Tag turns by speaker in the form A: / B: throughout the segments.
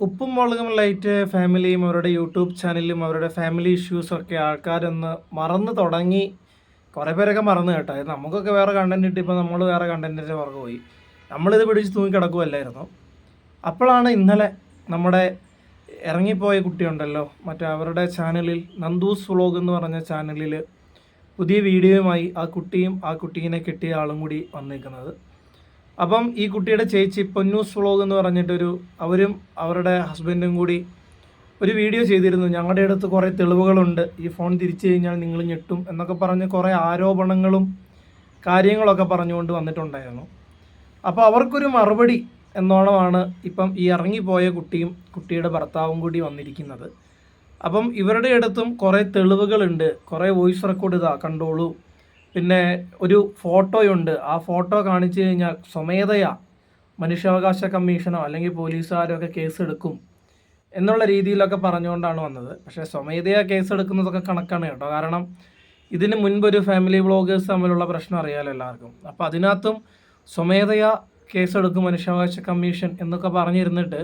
A: ഉപ്പും മുളകും ലൈറ്റ് ഫാമിലിയും അവരുടെ യൂട്യൂബ് ചാനലും അവരുടെ ഫാമിലി ഇഷ്യൂസും ഒക്കെ ആൾക്കാരൊന്ന് മറന്നു തുടങ്ങി കുറേ പേരൊക്കെ മറന്നു കേട്ടോ. നമുക്കൊക്കെ വേറെ കണ്ടന്റ് കിട്ടിയപ്പോൾ നമ്മൾ വേറെ കണ്ടന്റിന്റെ പുറകെ പോയി. നമ്മളിത് പിടിച്ച് തൂങ്ങി കിടക്കുമല്ലായിരുന്നു അപ്പോഴാണ് ഇന്നലെ നമ്മുടെ ഇറങ്ങിപ്പോയ കുട്ടിയുണ്ടല്ലോ മറ്റേ അവരുടെ ചാനലിൽ നന്ദൂസ് വ്ളോഗ് എന്ന് പറഞ്ഞ ചാനലിൽ പുതിയ വീഡിയോയുമായി ആ കുട്ടിയും ആ കുട്ടീനെ കെട്ടിയ ആളും കൂടി വന്നിരിക്കുന്നത് അപ്പം ഈ കുട്ടിയുടെ ചേച്ചി പൊന്നൂസ് വ്ളോഗ് എന്ന് പറഞ്ഞിട്ടൊരു അവരും അവരുടെ ഹസ്ബൻഡും കൂടി ഒരു വീഡിയോ ചെയ്തിരുന്നു. ഞങ്ങളുടെ അടുത്ത് കുറേ തെളിവുകളുണ്ട്. ഈ ഫോൺ തിരിച്ചു കഴിഞ്ഞാൽ നിങ്ങൾ ഞെട്ടും എന്നൊക്കെ പറഞ്ഞ് കുറേ ആരോപണങ്ങളും കാര്യങ്ങളൊക്കെ പറഞ്ഞുകൊണ്ട് വന്നിട്ടുണ്ടായിരുന്നു. അപ്പോൾ അവർക്കൊരു മറുപടി എന്നോണമാണ് ഇപ്പം ഈ ഇറങ്ങിപ്പോയ കുട്ടിയും കുട്ടിയുടെ ഭർത്താവും കൂടി വന്നിരിക്കുന്നത്. അപ്പം ഇവരുടെ അടുത്തും കുറേ തെളിവുകളുണ്ട്. കുറേ വോയിസ് റെക്കോർഡ് ഇതാ കണ്ടോളൂ. പിന്നെ ഒരു ഫോട്ടോയുണ്ട്. ആ ഫോട്ടോ കാണിച്ചു കഴിഞ്ഞാൽ സ്വമേധയാ മനുഷ്യാവകാശ കമ്മീഷനോ അല്ലെങ്കിൽ പോലീസുകാരോ ഒക്കെ കേസെടുക്കും എന്നുള്ള രീതിയിലൊക്കെ പറഞ്ഞുകൊണ്ടാണ് വന്നത്. പക്ഷേ സ്വമേധയാ കേസെടുക്കുന്നതൊക്കെ കണക്കാണ് കേട്ടോ. കാരണം ഇതിന് മുൻപ് ഒരു ഫാമിലി വ്ളോഗേഴ്സ് തമ്മിലുള്ള പ്രശ്നം അറിയാലോ എല്ലാവർക്കും. അപ്പോൾ അതിനകത്തും സ്വമേധയാ കേസെടുക്കും മനുഷ്യാവകാശ കമ്മീഷൻ എന്നൊക്കെ പറഞ്ഞിരുന്നിട്ട്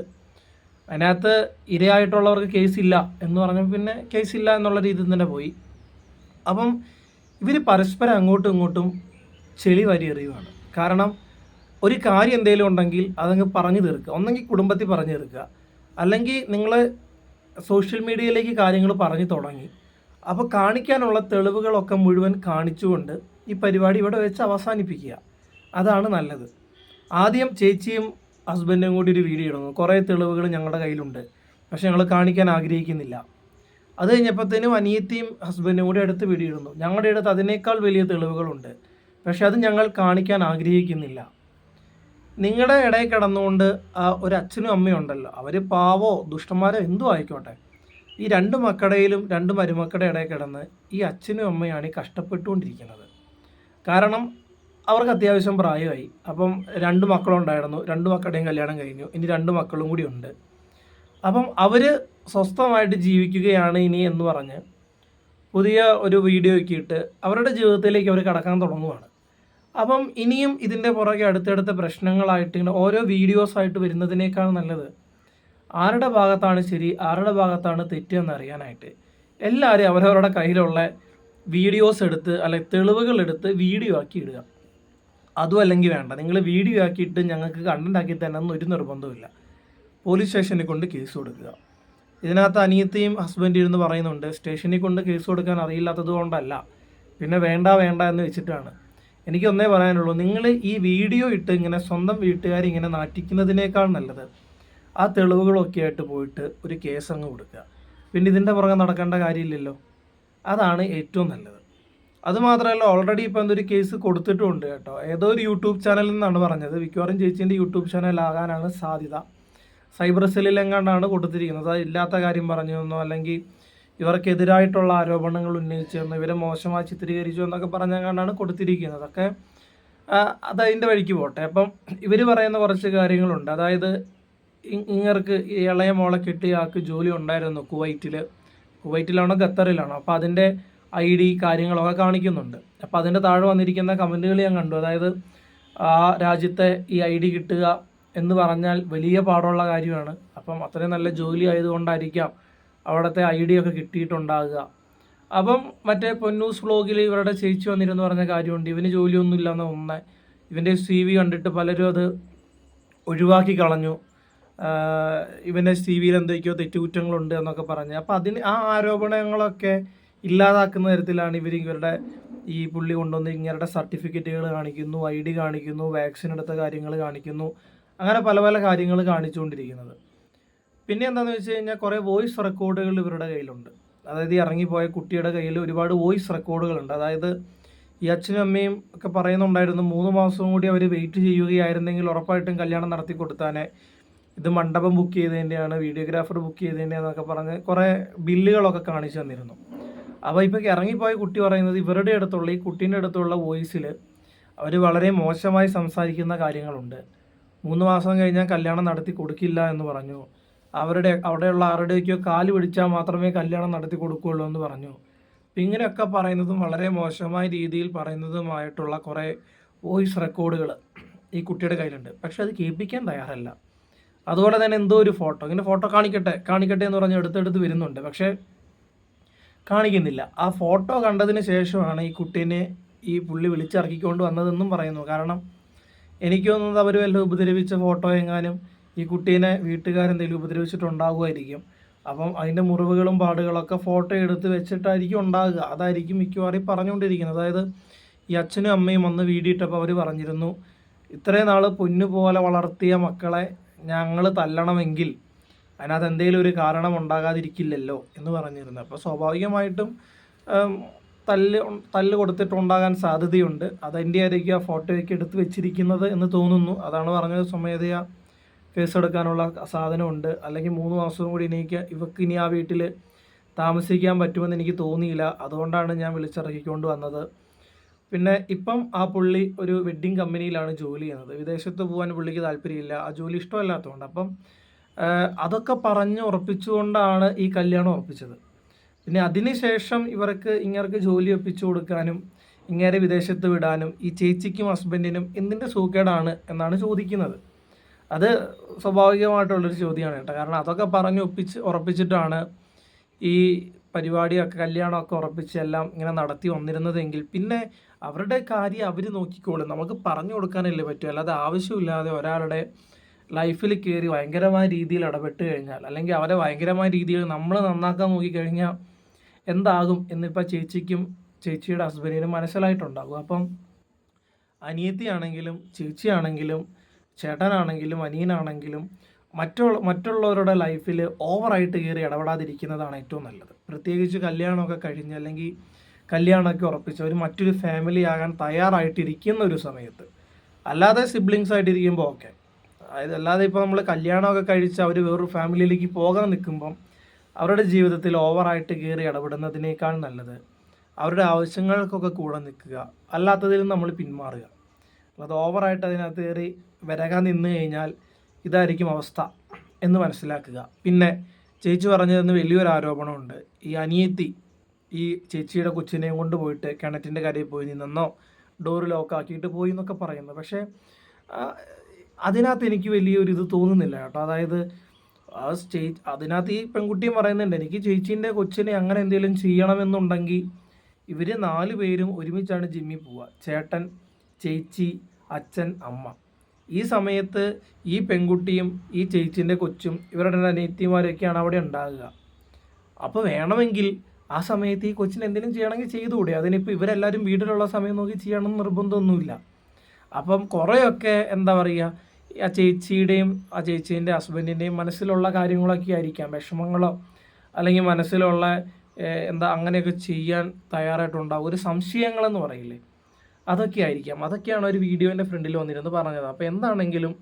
A: അതിനകത്ത് ഇരയായിട്ടുള്ളവർക്ക് കേസില്ല എന്ന് പറഞ്ഞപ്പോൾ പിന്നെ കേസില്ല എന്നുള്ള രീതിയിൽ തന്നെ പോയി. അപ്പം ഇവർ പരസ്പരം അങ്ങോട്ടും ഇങ്ങോട്ടും ചെളി വരിയെറിയുവാണ്. കാരണം ഒരു കാര്യം എന്തെങ്കിലും ഉണ്ടെങ്കിൽ അതങ്ങ് പറഞ്ഞു തീർക്കുക. ഒന്നെങ്കിൽ കുടുംബത്തിൽ പറഞ്ഞു തീർക്കുക. അല്ലെങ്കിൽ നിങ്ങൾ സോഷ്യൽ മീഡിയയിലേക്ക് കാര്യങ്ങൾ പറഞ്ഞു തുടങ്ങി. അപ്പോൾ കാണിക്കാനുള്ള തെളിവുകളൊക്കെ മുഴുവൻ കാണിച്ചുകൊണ്ട് ഈ പരിപാടി ഇവിടെ വെച്ച് അവസാനിപ്പിക്കുക. അതാണ് നല്ലത്. ആദ്യം ചേച്ചിയും ഹസ്ബൻഡും കൂടി ഒരു വീഡിയോ ഇടുന്നു. കുറേ തെളിവുകൾ ഞങ്ങളുടെ കയ്യിലുണ്ട്. പക്ഷെ ഞങ്ങൾ കാണിക്കാൻ ആഗ്രഹിക്കുന്നില്ല. അത് കഴിഞ്ഞപ്പോഴത്തേനും അനിയത്തിയും ഹസ്ബൻഡും കൂടെ അടുത്ത് പിടിയിടുന്നു. ഞങ്ങളുടെ അടുത്ത് അതിനേക്കാൾ വലിയ തെളിവുകളുണ്ട്. പക്ഷെ അത് ഞങ്ങൾ കാണിക്കാൻ ആഗ്രഹിക്കുന്നില്ല. നിങ്ങളുടെ ഇടയിൽ കിടന്നുകൊണ്ട് ആ ഒരു അച്ഛനും അമ്മയും ഉണ്ടല്ലോ. അവർ പാവോ ദുഷ്ടന്മാരോ എന്തോ ആയിക്കോട്ടെ. ഈ രണ്ട് മക്കളുടെയിലും രണ്ട് മരുമക്കളുടെ ഇടയിൽ കിടന്ന് ഈ അച്ഛനും അമ്മയാണ് ഈ കഷ്ടപ്പെട്ടുകൊണ്ടിരിക്കുന്നത്. കാരണം അവർക്ക് അത്യാവശ്യം പ്രായമായി. അപ്പം രണ്ട് മക്കളുണ്ടായിരുന്നു. രണ്ട് മക്കളുടെയും കല്യാണം കഴിഞ്ഞു. ഇനി രണ്ട് മക്കളും കൂടി ഉണ്ട്. അപ്പം അവർ സ്വസ്ഥമായിട്ട് ജീവിക്കുകയാണ് ഇനി എന്ന് പറഞ്ഞ് പുതിയ ഒരു വീഡിയോ ഇട്ട് അവരുടെ ജീവിതത്തിലേക്ക് അവർ കടക്കാൻ തുടങ്ങുവാണ്. അപ്പം ഇനിയും ഇതിന്റെ പുറകെ അടുത്തടുത്ത പ്രശ്നങ്ങളായിട്ട് ഇങ്ങനെ ഓരോ വീഡിയോസ് ആയിട്ട് വരുന്നതിനേക്കാൾ നല്ലത് ആരുടെ ഭാഗത്താണ് ശരി ആരുടെ ഭാഗത്താണ് തെറ്റ് എന്ന് അറിയാനായിട്ട്. എല്ലാവരും അവരവരുടെ കയ്യിലുള്ള വീഡിയോസ് എടുത്ത് അല്ലെങ്കിൽ തെളിവുകൾ എടുത്ത് വീഡിയോ ആക്കി ഇടുക. അതും അല്ലെങ്കിൽ വേണ്ട. നിങ്ങൾ വീഡിയോ ആക്കിയിട്ട് ഞങ്ങൾക്ക് കണ്ടന്റ് ആക്കി തരണം ഒരു നിർബന്ധമില്ല പോലീസ് സ്റ്റേഷനിൽ കൊണ്ട് കേസ് കൊടുക്കുക. ഇതിനകത്ത് അനിയത്തിയും ഹസ്ബൻഡ് ഇരുന്ന് പറയുന്നുണ്ട് സ്റ്റേഷനിൽ കൊണ്ട് കേസ് കൊടുക്കാൻ അറിയില്ലാത്തത് കൊണ്ടല്ല പിന്നെ വേണ്ട വേണ്ട എന്ന് വെച്ചിട്ടാണ്. എനിക്ക് ഒന്നേ പറയാനുള്ളൂ നിങ്ങൾ ഈ വീഡിയോ ഇട്ട് ഇങ്ങനെ സ്വന്തം വീട്ടുകാർ ഇങ്ങനെ നാട്ടിക്കുന്നതിനേക്കാൾ നല്ലത് ആ തെളിവുകളൊക്കെ ആയിട്ട് പോയിട്ട് ഒരു കേസ് അങ്ങ് കൊടുക്കുക. പിന്നെ ഇതിന്റെ പുറകെ നടക്കേണ്ട കാര്യമില്ലല്ലോ. അതാണ് ഏറ്റവും നല്ലത്. അതുമാത്രമല്ല ഓൾറെഡി ഇപ്പോൾ എന്തൊരു കേസ് കൊടുത്തിട്ടുമുണ്ട് കേട്ടോ. ഏതോ ഒരു യൂട്യൂബ് ചാനലിൽ നിന്നാണ് പറഞ്ഞത്. മിക്കവാറും ചേച്ചീന്റെ യൂട്യൂബ് ചാനലാകാനാണ് സാധ്യത. സൈബർ സെല്ലിൽ എങ്ങാണ്ടാണ് കൊടുത്തിരിക്കുന്നത്? അത് ഇല്ലാത്ത കാര്യം പറഞ്ഞു എന്നോ അല്ലെങ്കിൽ ഇവർക്കെതിരായിട്ടുള്ള ആരോപണങ്ങൾ ഉന്നയിച്ചു എന്നോ ഇവരെ മോശമായി ചിത്രീകരിച്ചു എന്നൊക്കെ പറഞ്ഞെങ്ങാണ്ടാണ് കൊടുത്തിരിക്കുന്നത്? അതൊക്കെ അത് അതിന്റെ വഴിക്ക് പോട്ടെ. അപ്പം ഇവർ പറയുന്ന കുറച്ച് കാര്യങ്ങളുണ്ട്. അതായത് ഇങ്ങർക്ക് ഇളയ മോളെ കിട്ടിയ ആൾക്ക് ജോലി ഉണ്ടായിരുന്നു കുവൈറ്റിൽ കുവൈറ്റിലാണോ? ഖത്തറിലാണോ? അപ്പോൾ അതിന്റെ ഐ ഡി കാര്യങ്ങളൊക്കെ കാണിക്കുന്നുണ്ട്. അപ്പോൾ അതിന്റെ താഴെ വന്നിരിക്കുന്ന കമന്റുകൾ ഞാൻ കണ്ടു. അതായത് ആ രാജ്യത്തെ ഈ ഐ ഡി കിട്ടുക എന്ന് പറഞ്ഞാൽ വലിയ പാടുള്ള കാര്യമാണ്. അപ്പം അത്രയും നല്ല ജോലി ആയതുകൊണ്ടായിരിക്കാം അവിടുത്തെ ഐ ഡി ഒക്കെ കിട്ടിയിട്ടുണ്ടാകുക. അപ്പം മറ്റേ പൊന്നൂസ് വ്ളോഗിൽ ഇവരുടെ ചേച്ചി വന്നിരുന്നു പറഞ്ഞ കാര്യമുണ്ട്. ഇവന് ജോലിയൊന്നും ഇല്ലെന്ന് ഒന്ന് ഇവന്റെ സി വി കണ്ടിട്ട് പലരും അത് ഒഴിവാക്കി കളഞ്ഞു. ഇവന്റെ സി വിയിൽ എന്തൊക്കെയോ തെറ്റുകുറ്റങ്ങളുണ്ട് എന്നൊക്കെ പറഞ്ഞ്. അപ്പോൾ അതിന് ആ ആരോപണങ്ങളൊക്കെ ഇല്ലാതാക്കുന്ന തരത്തിലാണ് ഇവർ ഇവരുടെ ഈ പുള്ളി കൊണ്ടുവന്ന് ഇങ്ങരുടെ സർട്ടിഫിക്കറ്റുകൾ കാണിക്കുന്നു ഐ ഡി കാണിക്കുന്നു വാക്സിൻ എടുത്ത കാര്യങ്ങൾ കാണിക്കുന്നു. അങ്ങനെ പല പല കാര്യങ്ങൾ കാണിച്ചുകൊണ്ടിരിക്കുന്നത്. പിന്നെ എന്താണെന്ന് വെച്ച് കഴിഞ്ഞാൽ കുറേ വോയിസ് റെക്കോർഡുകൾ ഇവരുടെ കയ്യിലുണ്ട്. അതായത് ഈ ഇറങ്ങിപ്പോയ കുട്ടിയുടെ കയ്യിൽ ഒരുപാട് വോയിസ് റെക്കോർഡുകളുണ്ട്. അതായത് ഈ അച്ഛനും അമ്മയും ഒക്കെ പറയുന്നുണ്ടായിരുന്നു മൂന്ന് മാസവും കൂടി അവർ വെയിറ്റ് ചെയ്യുകയായിരുന്നെങ്കിൽ ഉറപ്പായിട്ടും കല്യാണം നടത്തി കൊടുത്താനെ. ഇത് മണ്ഡപം ബുക്ക് ചെയ്തതിന്റെയാണ് വീഡിയോഗ്രാഫർ ബുക്ക് ചെയ്തതിന്റെയാണെന്നൊക്കെ പറഞ്ഞ് കുറേ ബില്ലുകളൊക്കെ കാണിച്ചു തന്നിരുന്നു. അപ്പോൾ ഇപ്പോൾ ഇറങ്ങിപ്പോയ കുട്ടി പറയുന്നത് ഇവരുടെ അടുത്തുള്ള ഈ കുട്ടീന്റെ അടുത്തുള്ള വോയിസിൽ അവർ വളരെ മോശമായി സംസാരിക്കുന്ന കാര്യങ്ങളുണ്ട്. മൂന്ന് മാസം കഴിഞ്ഞാൽ കല്യാണം നടത്തി കൊടുക്കില്ല എന്ന് പറഞ്ഞു. അവരുടെ അവിടെയുള്ള ആരുടെയൊക്കെയോ കാൽ പിടിച്ചാൽ മാത്രമേ കല്യാണം നടത്തി കൊടുക്കുകയുള്ളൂ എന്ന് പറഞ്ഞു. ഇങ്ങനെയൊക്കെ പറയുന്നതും വളരെ മോശമായ രീതിയിൽ പറയുന്നതുമായിട്ടുള്ള കുറേ വോയിസ് റെക്കോർഡുകൾ ഈ കുട്ടിയുടെ കയ്യിലുണ്ട്. പക്ഷെ അത് കേൾപ്പിക്കാൻ തയ്യാറല്ല. അതുപോലെ തന്നെ എന്തോ ഒരു ഫോട്ടോ. ഇങ്ങനെ ഫോട്ടോ കാണിക്കട്ടെ കാണിക്കട്ടെ എന്ന് പറഞ്ഞ് എടുത്തെടുത്ത് വരുന്നുണ്ട്. പക്ഷേ കാണിക്കുന്നില്ല. ആ ഫോട്ടോ കണ്ടതിന് ശേഷമാണ് ഈ കുട്ടീനെ ഈ പുള്ളി വിളിച്ചിറക്കിക്കൊണ്ട് വന്നതെന്നും പറയുന്നു. കാരണം എനിക്ക് തോന്നുന്നത് അവർ വല്ല ഉപദ്രവിച്ച ഫോട്ടോ എങ്ങാനും ഈ കുട്ടീനെ വീട്ടുകാരെന്തെങ്കിലും ഉപദ്രവിച്ചിട്ടുണ്ടാകുമായിരിക്കും അപ്പം അതിന്റെ മുറിവുകളും പാടുകളൊക്കെ ഫോട്ടോ എടുത്ത് വെച്ചിട്ടായിരിക്കും ഉണ്ടാകുക അതായിരിക്കും മിക്കവാറും പറഞ്ഞുകൊണ്ടിരിക്കുന്നത്. അതായത് ഈ അച്ഛനും അമ്മയും വന്ന് വീടിയിട്ടപ്പോൾ അവർ പറഞ്ഞിരുന്നു ഇത്രയും നാൾ പൊന്നു പോലെ വളർത്തിയ മക്കളെ ഞങ്ങൾ തല്ലണമെങ്കിൽ അതിനകത്ത് എന്തെങ്കിലും ഒരു കാരണം ഉണ്ടാകാതിരിക്കില്ലല്ലോ എന്ന് പറഞ്ഞിരുന്നു. അപ്പോൾ സ്വാഭാവികമായിട്ടും തല്ല് തല്ല് കൊടുത്തിട്ടുണ്ടാകാൻ സാധ്യതയുണ്ട്. അതെന്റെ ആയിരിക്കും ആ ഫോട്ടോയ്ക്ക് എടുത്ത് വെച്ചിരിക്കുന്നത് എന്ന് തോന്നുന്നു. അതാണ് പറഞ്ഞത് സ്വമേധയാ കേസെടുക്കാനുള്ള സാധനമുണ്ട്. അല്ലെങ്കിൽ മൂന്ന് മാസവും കൂടി എനിക്ക് ഇവക്ക് ഇനി ആ വീട്ടിൽ താമസിക്കാൻ പറ്റുമെന്ന് എനിക്ക് തോന്നിയില്ല. അതുകൊണ്ടാണ് ഞാൻ വിളിച്ചിറക്കിക്കൊണ്ട് വന്നത്. പിന്നെ ഇപ്പം ആ പുള്ളി ഒരു വെഡ്ഡിങ് കമ്പനിയിലാണ് ജോലി ചെയ്യുന്നത്. വിദേശത്ത് പോകാൻ പുള്ളിക്ക് താല്പര്യമില്ല. ആ ജോലി ഇഷ്ടമല്ലാത്തതുകൊണ്ട്. അപ്പം അതൊക്കെ പറഞ്ഞ് ഉറപ്പിച്ചുകൊണ്ടാണ് ഈ കല്യാണം ഉറപ്പിച്ചത്. പിന്നെ അതിനുശേഷം ഇവർക്ക് ഇങ്ങർക്ക് ജോലി ഒപ്പിച്ചു കൊടുക്കാനും ഇങ്ങേരെ വിദേശത്ത് വിടാനും ഈ ചേച്ചിക്കും ഹസ്ബൻഡിനും എന്തിന്റെ സൂക്കേടാണ് എന്നാണ് ചോദിക്കുന്നത്. അത് സ്വാഭാവികമായിട്ടുള്ളൊരു ചോദ്യമാണ് കേട്ടോ. കാരണം അതൊക്കെ പറഞ്ഞ് ഒപ്പിച്ച് ഉറപ്പിച്ചിട്ടാണ് ഈ പരിപാടിയൊക്കെ കല്യാണമൊക്കെ ഉറപ്പിച്ച് എല്ലാം ഇങ്ങനെ നടത്തി വന്നിരുന്നതെങ്കിൽ പിന്നെ അവരുടെ കാര്യം അവർ നോക്കിക്കോളും. നമുക്ക് പറഞ്ഞു കൊടുക്കാനല്ലേ പറ്റൂ. അല്ലാതെ ആവശ്യമില്ലാതെ ഒരാളുടെ ലൈഫിൽ കയറി ഭയങ്കരമായ രീതിയിൽ ഇടപെട്ട് കഴിഞ്ഞാൽ അല്ലെങ്കിൽ അവരെ ഭയങ്കരമായ രീതിയിൽ നമ്മൾ നന്നാക്കാൻ നോക്കിക്കഴിഞ്ഞാൽ എന്താകും എന്നിപ്പോൾ ചേച്ചിക്കും ചേച്ചിയുടെ ഹസ്ബൻഡിനും മനസ്സിലായിട്ടുണ്ടാകും. അപ്പം അനിയത്തിയാണെങ്കിലും ചേച്ചിയാണെങ്കിലും ചേട്ടനാണെങ്കിലും അനിയനാണെങ്കിലും മറ്റുള്ള മറ്റുള്ളവരുടെ ലൈഫിൽ ഓവറായിട്ട് കയറി ഇടപെടാതിരിക്കുന്നതാണ് ഏറ്റവും നല്ലത്. പ്രത്യേകിച്ച് കല്യാണമൊക്കെ കഴിഞ്ഞ് അല്ലെങ്കിൽ കല്യാണമൊക്കെ ഉറപ്പിച്ച് അവർ മറ്റൊരു ഫാമിലി ആകാൻ തയ്യാറായിട്ടിരിക്കുന്ന ഒരു സമയത്ത് അല്ലാതെ സിബ്ലിങ്സ് ആയിട്ടിരിക്കുമ്പോൾ ഓക്കെ അതായത് അല്ലാതെ ഇപ്പോൾ നമ്മൾ കല്യാണമൊക്കെ കഴിച്ച് അവർ വേറൊരു ഫാമിലിയിലേക്ക് പോകാൻ നിൽക്കുമ്പം അവരുടെ ജീവിതത്തിൽ ഓവറായിട്ട് കയറി ഇടപെടുന്നതിനേക്കാൾ നല്ലത് അവരുടെ ആവശ്യങ്ങൾക്കൊക്കെ കൂടെ നിൽക്കുക. അല്ലാത്തതിൽ നമ്മൾ പിന്മാറുക. അല്ലാതെ ഓവറായിട്ട് അതിനകത്ത് കയറി വരകാൻ നിന്ന് കഴിഞ്ഞാൽ ഇതായിരിക്കും അവസ്ഥ എന്ന് മനസ്സിലാക്കുക. പിന്നെ ചേച്ചി പറഞ്ഞതെന്ന് വലിയൊരു ആരോപണമുണ്ട്. ഈ അനിയത്തി ഈ ചേച്ചിയുടെ കൊച്ചിനെയും കൊണ്ട് പോയിട്ട് കിണറ്റിന്റെ കരയിൽ പോയി നിന്നെന്നോ ഡോറ് ലോക്കാക്കിയിട്ട് പോയി എന്നൊക്കെ പറയുന്നു. പക്ഷേ അതിനകത്ത് എനിക്ക് വലിയൊരു ഇത് തോന്നുന്നില്ല കേട്ടോ. അതായത് ആ സ്റ്റേ അതിനകത്ത് ഈ പെൺകുട്ടിയും പറയുന്നുണ്ട് എനിക്ക് ചേച്ചീന്റെ കൊച്ചിനെ അങ്ങനെ എന്തെങ്കിലും ചെയ്യണമെന്നുണ്ടെങ്കിൽ ഇവർ നാല് പേരും ഒരുമിച്ചാണ് ജിമ്മിൽ പോവുക. ചേട്ടൻ ചേച്ചി അച്ഛൻ അമ്മ. ഈ സമയത്ത് ഈ പെൺകുട്ടിയും ഈ ചേച്ചീന്റെ കൊച്ചും ഇവരുടെ അനിയത്തിമാരൊക്കെയാണ് അവിടെ ഉണ്ടാകുക. അപ്പോൾ വേണമെങ്കിൽ ആ സമയത്ത് ഈ കൊച്ചിന് എന്തെങ്കിലും ചെയ്യണമെങ്കിൽ ചെയ്തുകൂടെ? അതിനിപ്പോൾ ഇവരെല്ലാവരും വീട്ടിലുള്ള സമയം നോക്കി ചെയ്യണമെന്ന് നിർബന്ധമൊന്നുമില്ല. അപ്പം കുറേയൊക്കെ എന്താ പറയുക ആ ചേച്ചിയുടെയും ആ ചേച്ചീന്റെ ഹസ്ബൻഡിന്റെയും മനസ്സിലുള്ള കാര്യങ്ങളൊക്കെ ആയിരിക്കാം. വിഷമങ്ങളോ അല്ലെങ്കിൽ മനസ്സിലുള്ള എന്താ അങ്ങനെയൊക്കെ ചെയ്യാൻ തയ്യാറായിട്ടുണ്ടാവും. ഒരു സംശയങ്ങളെന്ന് പറയില്ലേ? അതൊക്കെ ആയിരിക്കാം. അതൊക്കെയാണ് ഒരു വീഡിയോന്റെ ഫ്രണ്ടിൽ വന്നിരുന്ന് പറഞ്ഞത്. അപ്പോൾ എന്താണെങ്കിലും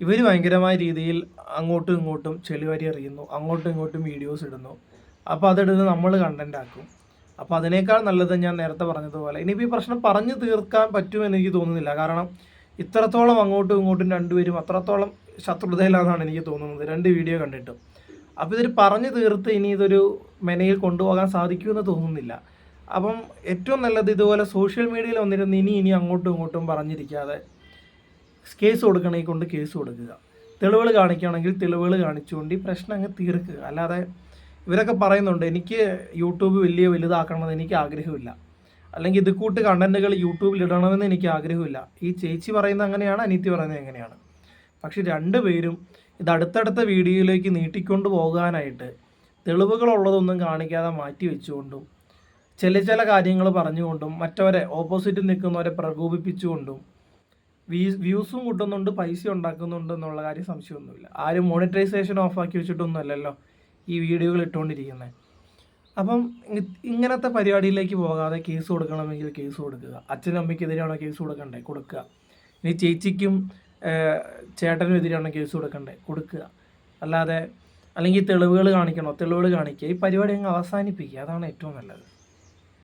A: ഇവർ ഭയങ്കരമായ രീതിയിൽ അങ്ങോട്ടും ഇങ്ങോട്ടും ചെളിവരി എറിയുന്നു. അങ്ങോട്ടും ഇങ്ങോട്ടും വീഡിയോസ് ഇടുന്നു. അപ്പോൾ അതെടുത്ത് നമ്മൾ കണ്ടന്റ് ആക്കും. അപ്പോൾ അതിനേക്കാൾ നല്ലത് ഞാൻ നേരത്തെ പറഞ്ഞതുപോലെ ഇനിയിപ്പോൾ ഈ പ്രശ്നം പറഞ്ഞു തീർക്കാൻ പറ്റുമെന്ന് എനിക്ക് തോന്നുന്നില്ല. കാരണം ഇത്രത്തോളം അങ്ങോട്ടും ഇങ്ങോട്ടും രണ്ടുപേരും അത്രത്തോളം ശത്രുതയിലാണെന്നാണ് എനിക്ക് തോന്നുന്നത്. രണ്ട് വീഡിയോ കണ്ടിട്ടും. അപ്പോൾ ഇതൊരു പറഞ്ഞു തീർത്ത് ഇനി ഇതൊരു മെനയിൽ കൊണ്ടുപോകാൻ സാധിക്കുമെന്ന് തോന്നുന്നില്ല. അപ്പം ഏറ്റവും നല്ലത് ഇതുപോലെ സോഷ്യൽ മീഡിയയിൽ വന്നിരുന്ന് ഇനി ഇനി അങ്ങോട്ടും ഇങ്ങോട്ടും പറഞ്ഞിരിക്കാതെ കേസ് കൊടുക്കണമെങ്കിൽ കൊണ്ട് കേസ് കൊടുക്കുക. തെളിവുകൾ കാണിക്കുകയാണെങ്കിൽ തെളിവുകൾ കാണിച്ചുകൊണ്ട് ഈ പ്രശ്നം അങ്ങ് തീർക്കുക. അല്ലാതെ ഇവരൊക്കെ പറയുന്നുണ്ട് എനിക്ക് യൂട്യൂബ് വലിയ വലുതാക്കണമെന്ന് എനിക്ക് ആഗ്രഹമില്ല. അല്ലെങ്കിൽ ഇത് കൂട്ട് കണ്ടന്റുകൾ യൂട്യൂബിൽ ഇടണമെന്ന് എനിക്ക് ആഗ്രഹമില്ല. ഈ ചേച്ചി പറയുന്നത് അങ്ങനെയാണ് അനീത്തി പറയുന്നത് എങ്ങനെയാണ്. പക്ഷെ രണ്ടുപേരും ഇത് അടുത്തടുത്ത വീഡിയോയിലേക്ക് നീട്ടിക്കൊണ്ട് പോകാനായിട്ട് തെളിവുകളുള്ളതൊന്നും കാണിക്കാതെ മാറ്റി വെച്ചുകൊണ്ടും ചില ചില കാര്യങ്ങൾ പറഞ്ഞുകൊണ്ടും മറ്റവരെ ഓപ്പോസിറ്റ് നിൽക്കുന്നവരെ പ്രകോപിപ്പിച്ചുകൊണ്ടും വ്യൂസും കൂട്ടുന്നുണ്ട് പൈസ ഉണ്ടാക്കുന്നുണ്ട് എന്നുള്ള കാര്യം സംശയമൊന്നുമില്ല. ആരും മോണിറ്റൈസേഷൻ ഓഫാക്കി വെച്ചിട്ടൊന്നുമല്ലല്ലോ ഈ വീഡിയോകൾ ഇട്ടുകൊണ്ടിരിക്കുന്നത്. അപ്പം ഇങ്ങനത്തെ പരിപാടിയിലേക്ക് പോകാതെ കേസ് കൊടുക്കണമെങ്കിൽ കേസ് കൊടുക്കുക. അച്ഛനും അമ്മയ്ക്കെതിരെയാണോ കേസ് കൊടുക്കണ്ടേ? കൊടുക്കുക. ഇനി ചേച്ചിക്കും ചേട്ടനും എതിരെയാണോ കേസ് കൊടുക്കണ്ടേ? കൊടുക്കുക. അല്ലാതെ അല്ലെങ്കിൽ തെളിവുകൾ കാണിക്കണോ? തെളിവുകൾ കാണിക്കുക. ഈ പരിപാടി അങ്ങ് അവസാനിപ്പിക്കുക. അതാണ് ഏറ്റവും നല്ലത്.